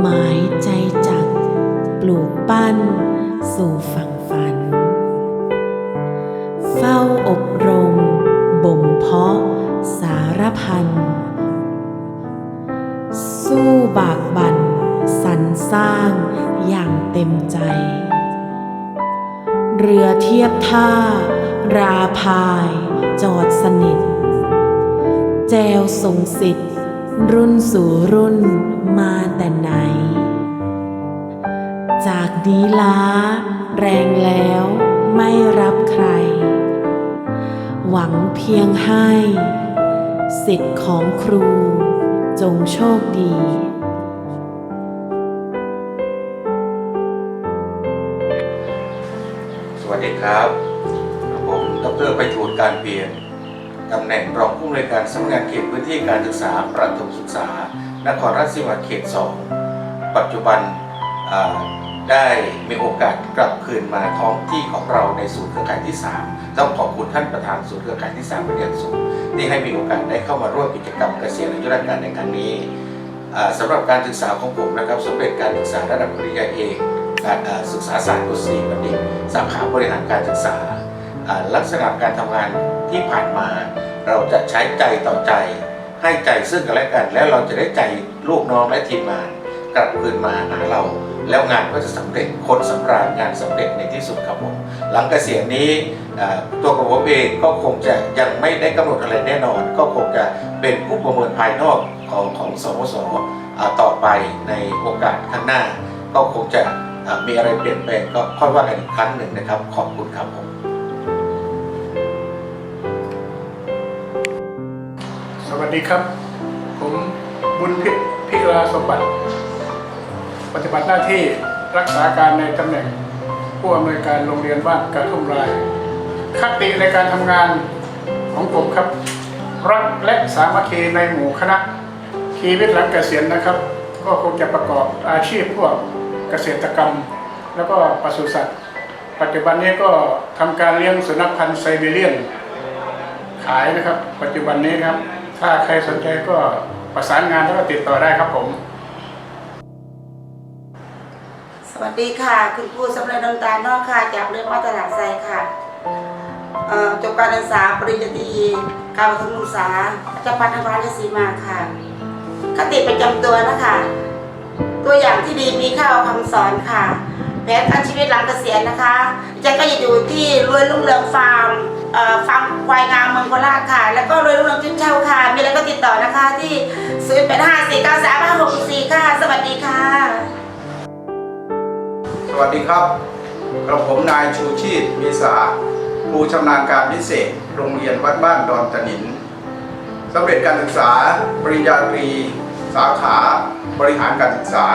หมายใจจักปลูกปั้น สู่ฝั่งฝัน เฝ้าอบรม บ่มเพาะสารพัน สู้บากบั่นสรรสร้างอย่างเต็มใจ เรือเทียบท่า ราพาย จอดสนิท แจวส่งสิทธิ รุ่นสู่รุ่นมาแต่ไหน จากนี้ล้า แรงแล้วไม่รับใคร หวังเพียงให้ สิทธิ์ของครูจงโชคดีสวัสดีครับ ผมดรไปทูลการเปลี่ยน ตำแหน่งรองผู้อำนวยการสำนักงานเขตพื้นที่การศึกษาประถมศึกษา นครราชสีมาเขต 2 ปัจจุบันได้มีโอกาสกลับคืนมาท้องที่ของเราในศูนย์เครือข่ายที่ 3 ต้องขอบคุณท่านประธานศูนย์เครือข่ายที่3เป็นอย่างสูงที่ให้มีโอกาสได้เข้ามาร่วมกิจกรรมเกษียณอายุราชการในครั้งนี้อ่าสำหรับการศึกษาของผมนะครับสำเร็จการศึกษาระดับปริญญาเอกการศึกษาศาสตร์ดุษฎีบัณฑิตสาขาบริหารการศึกษาอ่าลักษณะการทำงาน ที่ผ่านมา เราจะใช้ใจต่อใจ ให้ใจซึ่งกันและกัน แล้วเราจะได้ใจลูกน้องและทีมงานกลับคืนมาหาเรา แล้วงานก็จะสำเร็จคนสำราญงานสำเร็จในที่สุดครับผมหลังเกษียณนี้ตัวของผมเองก็คงจะยังไม่ได้กำหนดอะไรแน่นอน ก็คงจะเป็นผู้ประเมินภายนอกของของสมสอต่อไปในโอกาสข้างหน้า ก็คงจะมีอะไรเปลี่ยนแปลงก็ค่อยว่ากันอีกครั้งหนึ่งนะครับ ขอบคุณครับผม วัสดีครับ ผมบุญพิพิลาสมบัติ ปฏิบัติหน้าที่รักษาการในตำแหน่ง ผู้อำนวยการโรงเรียนบ้านกระทุ่มราย คติในการทำงานของผมครับ รักและสามัคคีในหมู่คณะชีวิตหลังเกษียณนะครับ ก็คงจะประกอบอาชีพพวกเกษตรกรรม แล้วก็ปศุสัตว์ปัจจุบันนี้ก็ทำการเลี้ยงสุนัขพันธุ์ไซบีเรียนขายนะครับ ปัจจุบันนี้ครับ ถ้าใครสนใจก็ประสานงานแล้วก็ติดต่อได้ครับผม สวัสดีค่ะ คุณครูสำเร็จดนตานอกค่ะ จากเรื่องมาตลาดไซค่ะเอ่อจบการศึกษาปริญญาตรีการประถมศึกษาจังหวัดนครราชสีมาค่ะ คติประจำตัวนะคะ ตัวอย่างที่ดีมีข้าวคำสอนค่ะแผนการชีวิตหลังเกษียณนะคะดิฉันก็จะอยู่ที่รวยรุ่งเรืองฟาร์ม ฟาร์มควายงามเมืองโคราชค่ะ แล้วก็รวยรุ่งเรืองจุ้นเช่าค่ะ มีอะไรก็ติดต่อนะคะที่0 8 5 4 9 3 5 6 4ค่ะ สวัสดีค่ะ สวัสดีครับกระผมนายชูชีพมีสาครูชำนาญการพิเศษ โรงเรียนวัดบ้านดอนตะนินสำเร็จการศึกษา ปริญญาตรี สาขา บริหารการศึกษา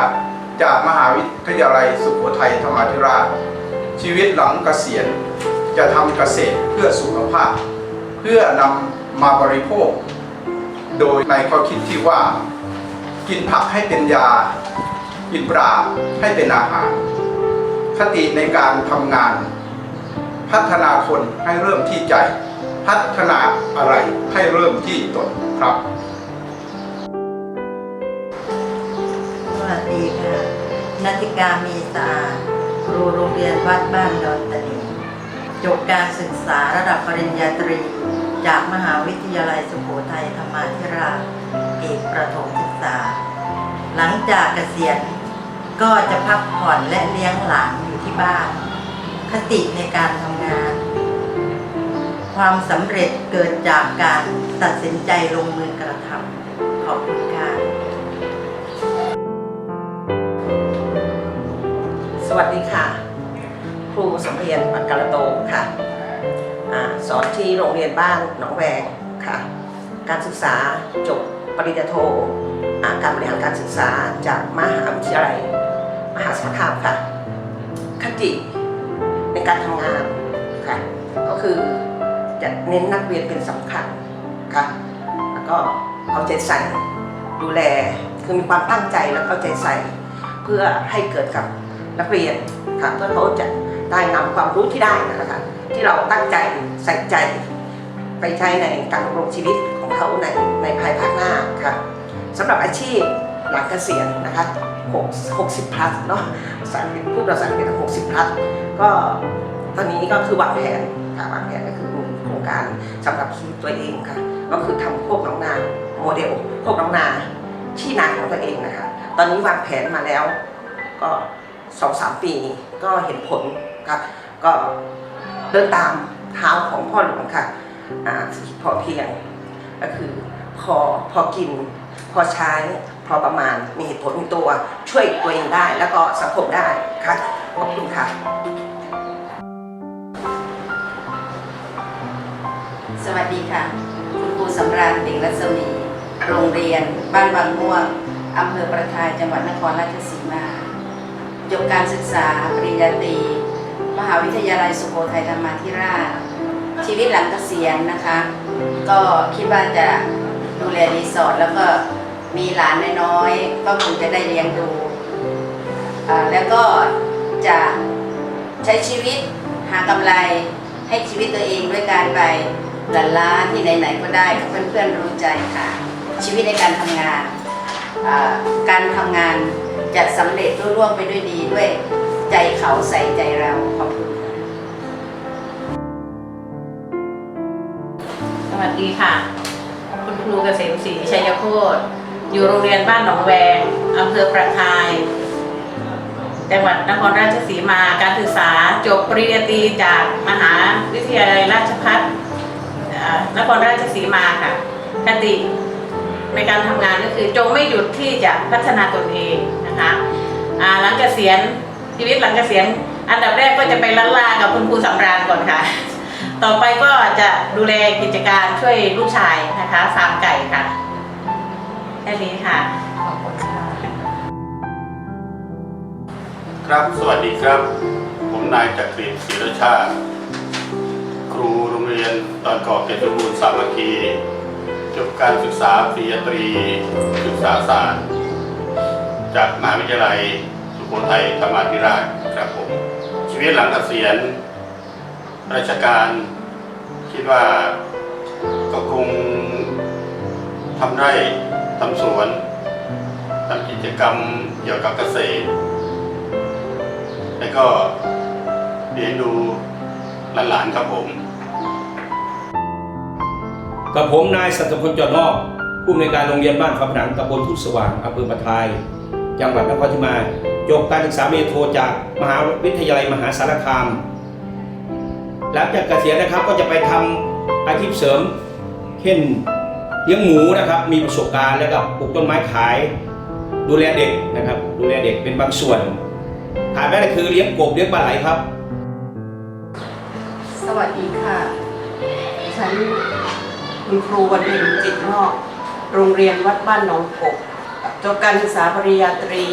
จากมหาวิทยาลัยสุโขทัยธรรมาธิราช ชีวิตหลังเกษียณ จะทำเกษตรเพื่อสุขภาพ เพื่อนำมาบริโภค โดยในข้อคิดที่ว่า กินผักให้เป็นยา กินปลาให้เป็นอาหาร คติในการทำงาน พัฒนาคนให้เริ่มที่ใจ พัฒนาอะไรให้เริ่มที่ตนครับสวัสดีค่ะนัติกามีสาครูโรงเรียนวัดบ้านดอนตะนิ จบการศึกษาระดับปริญญาตรี จากมหาวิทยาลัยสุโขทัยธรรมาธิราชเอกประถมศึกษา หลังจากเกษียณก็จะพักผ่อนและเลี้ยงหลานอยู่ที่บ้าน คติในการทำงาน ความสำเร็จเกิดจากการตัดสินใจลงมือกระทำขอบคุณค่ะสวัสดีค่ะ รูสมเพียรปักกระโตค่ะอาสอนที่โรงเรียนบ้านหนองแวงค่ะ การศึกษาจบปริญญาโทการบริหารการศึกษาจากมหาวิทยาลัย มหาสารคามค่ะคติในการทำงานค่ะก็คือจะเน้นนักเรียนเป็นสำคัญค่ะแล้วก็เอาใจใส่ดูแลคือมีความตั้งใจแล้วก็เอาใจใส่ เพื่อให้เกิดกับนักเรียนค่ะเพื่อเขาจะ ได้นำความรู้ที่ได้นะคะที่เราตั้งใจใส่ใจ ไปใช้ในการดำรงชีวิตของเขาในในภายภาคหน้าค่ะสำหรับอาชีพหลังเกษียณนะคะ6 60 plus เนาะภาษาอังเกฤษพูดภาษาอังกฤษ60 plus ก็ตอนนี้ก็คือวางแผนค่ะวางแผนก็คือมีโครงการสำหรับชีวิตตัวเองค่ะก็คือทำพวกน้องนาโมเดลพวกน้องนาที่นาของตัวเองนะคะ ตอนนี้วางแผนมาแล้วก็สองสามปีก็เห็นผล ค่ะก็เดินตามเท้าของพ่อหลวงค่ะอ่าพอเพียง ก็คือพอพอกิน พอใช้พอประมาณมีเหตุผลมีตัวช่วยตัวเองได้แล้วก็สังคมได้ค่ะขอบคุณค่ะ สวัสดีค่ะ คุณครูสำราญเด็กรัศมี โรงเรียน บ้านบางม่วงอำเภอประทายจังหวัดนครราชสีมา จบการศึกษาปริญญาตรี มหาวิทยาลัยสุโขทัยธรรมาธิราช ชีวิตหลังเกษียณนะคะ ก็คิดว่าจะดูแลรีสอร์ทแล้วก็มีหลานน้อยๆก็คงจะได้เลี้ยงดูแล้วก็จะใช้ชีวิตหากำไรให้ชีวิตตัวเองด้วยการไปลันล้าที่ไหนๆก็ได้กับเพื่อนๆรู้ใจค่ะ ชีวิตในการทำงาน การทำงานจะสำเร็จรุ่ร่วงไปด้วยดีด้วย ใจเขาใส่ใจเราขอบคุณค่ะสวัสดีค่ะ คุณครูเกษมศรีชัยโคตรอยู่โรงเรียนบ้านหนองแวงอำเภอประทายจังหวัดนครราชสีมาการศึกษาจบปริญญาตรีจากมหาวิทยาลัยราชภัฏนครราชสีมาค่ะคติในการทำงานก็คือจงไม่หยุดที่จะพัฒนาตนเองนะคะหลังเกษียณ ชีวิตหลังเกษียณอันดับแรกก็จะไปล้านลากับคุณครูสำราญก่อนค่ะ ต่อไปก็จะดูแลกิจการช่วยลูกชายนะคะฟาร์มไก่ค่ะแค่นี้ค่ะขอบคุณค่ะครับสวัสดีครับ ผมนายจักริดศรีราชาติ ครูโรงเรียนตอนก่อเกียรติบูรณ์สามัคคีจบการศึกษาปริญญาตรีศึกษาศาสตร์ จากมหาวิทยาลัย สุโขทัยธรรมาธิราชครับผมชีวิตหลังเกษียณราชการคิดว่าก็คงทำไร่ทำสวนทำกิจกรรมเกี่ยวกับเกษตร แล้วก็เลี้ยงดูหลานๆครับผมกับผมนายสัตพลจอดนอกผู้อำนวยการโรงเรียนบ้านฟ้าผนังตำบลทุ่งสว่างอำเภอปะทาย จังหวัดนครราชสีมา จบการศึกษาเมโทจากมหาวิทยาลัยมหาสารคาม หลังจากเกษียณนะครับก็จะไปทำอาชีพเสริมเช่นเลี้ยงหมูนะครับ มีประสบการณ์แล้วก็ปลูกต้นไม้ขาย ดูแลเด็กนะครับ ดูแลเด็กเป็นบางส่วนขาดไม่ได้คือเลี้ยงกบเลี้ยงปลาไหลครับ สวัสดีค่ะฉันคุณครูวันเพ็ญจิตนอก โรงเรียนวัดบ้านหนองกบจบการศึกษาปริญญาตรี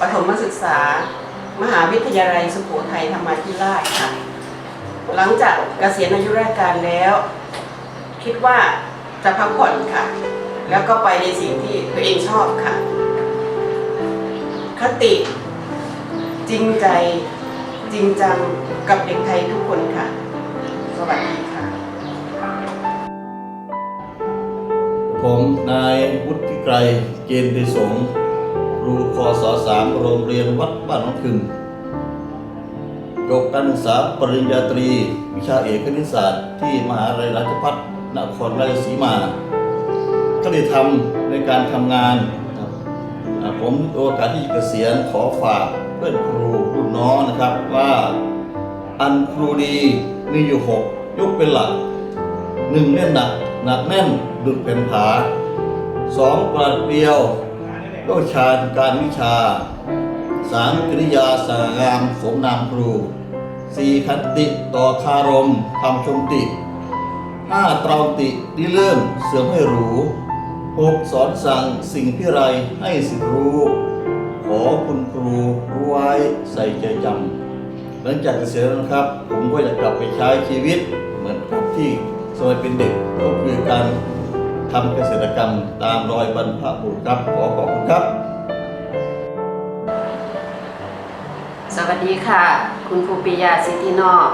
ประถมศึกษา มหาวิทยาลัยสุโขทัยธรรมาธิราชค่ะ หลังจากเกษียณอายุราชการแล้ว คิดว่าจะพักผ่อนค่ะ แล้วก็ไปในสิ่งที่ตัวเองชอบค่ะ คติ จริงใจจริงจังกับเด็กไทยทุกคนค่ะ สวัสดีค่ะ ผมนายวุฒิไกรเจนติสงฆ์ ครูคศสามโรงเรียนวัดบ้านหนองคึมจบการศึกษาปริญญาตรี วิชาเอกคณิตศาสตร์ ที่มหาลัยราชภัฏนครราชสีมาก็ได้ทำในการทำงานครับผมโอกาสที่จะเกษียณขอฝากเพื่อนครูรุ่นน้องนะครับว่าอันครูดีมีอยู่หกยกเป็นหลักหนึ่งแน่นหนักหนักแน่นดุดเป็นผาสองปราดเปรียว ก็ชาญการวิชา สามกิริยาสง่างามสมนามครู สี่ขันติต่อคารมทำชมติ ห้าตรองติดิเลื่มเสื่อมให้รู้หกสอนสั่งสิ่งพิไรให้สิริรู้ ขอคุณครูรู้ไว้ใส่ใจจำหลังจากเกษียณแล้วนะครับ ผมก็จะกลับไปใช้ชีวิตเหมือนกับที่สมัยเป็นเด็กก็คือการ ทำเกษตรกรรมตามรอยบรรพบุรุษครับขอขอบคุณครับ สวัสดีค่ะ คุณครูปิยาสิทธินอก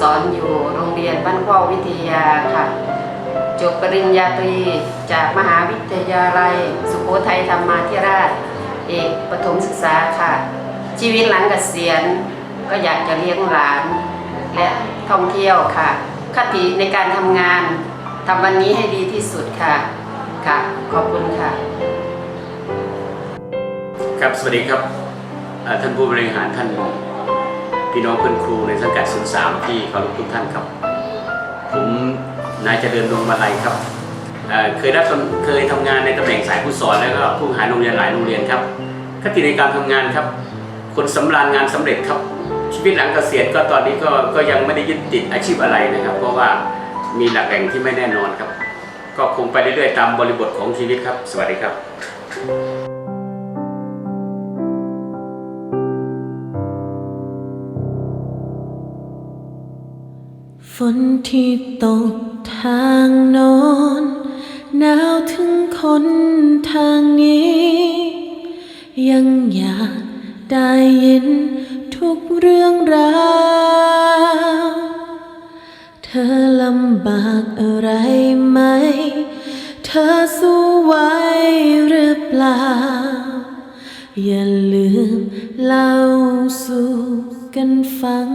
สอนอยู่โรงเรียนบ้านข้าวิทยาค่ะ จบปริญญาตรีจากมหาวิทยาลัย สุโขทัยธรรมาธิราช เอกปฐมศึกษาค่ะ ชีวิตหลังเกษียณก็อยากจะเลี้ยงหลาน และท่องเที่ยวค่ะคติในการทำงาน ทำวันนี้ให้ดีที่สุดค่ะค่ะ ขอบคุณค่ะ ครับสวัสดีครับท่านผู้บริหารท่านพี่น้องเพื่อนครูในสังกัดศูนย์สามที่เคารพทุกท่านครับ ผมนายเจริญดวงมาลัยครับเเคยรับเคยทำงานในตำแหน่งสายผู้สอนแล้วก็ผู้หาโรงเรียนหลายโรงเรียนครับคติในการทำงานครับ คนสำราญงานสำเร็จครับ ชีวิตหลังเกษียณก็ตอนนี้ก็ก็ยังไม่ได้ยึดติดอาชีพอะไรนะครับ เพราะว่า มีหลักแหล่งที่ไม่แน่นอนครับ ก็คงไปเรื่อยๆตามบริบทของชีวิตครับ สวัสดีครับฝนที่ตกทางโนอนหนาวถึงคนทางนี้ ยังอยากได้ยินทุกเรื่องราว ธอลำบากอะไรไหม เธอสู้ไหวหรือเปล่า อย่าลืมเล่าสู่กันฟัง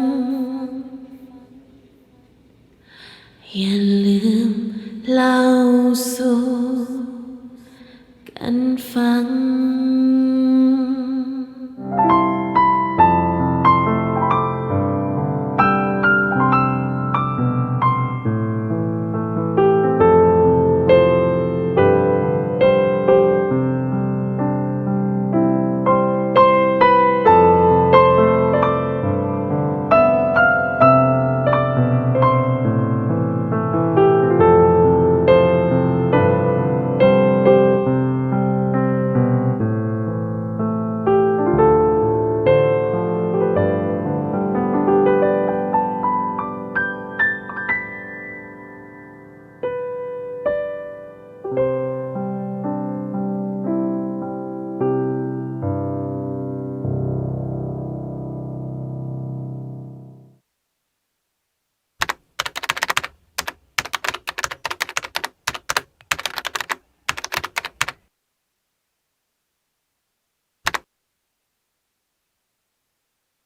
อย่าลืมเล่าสู่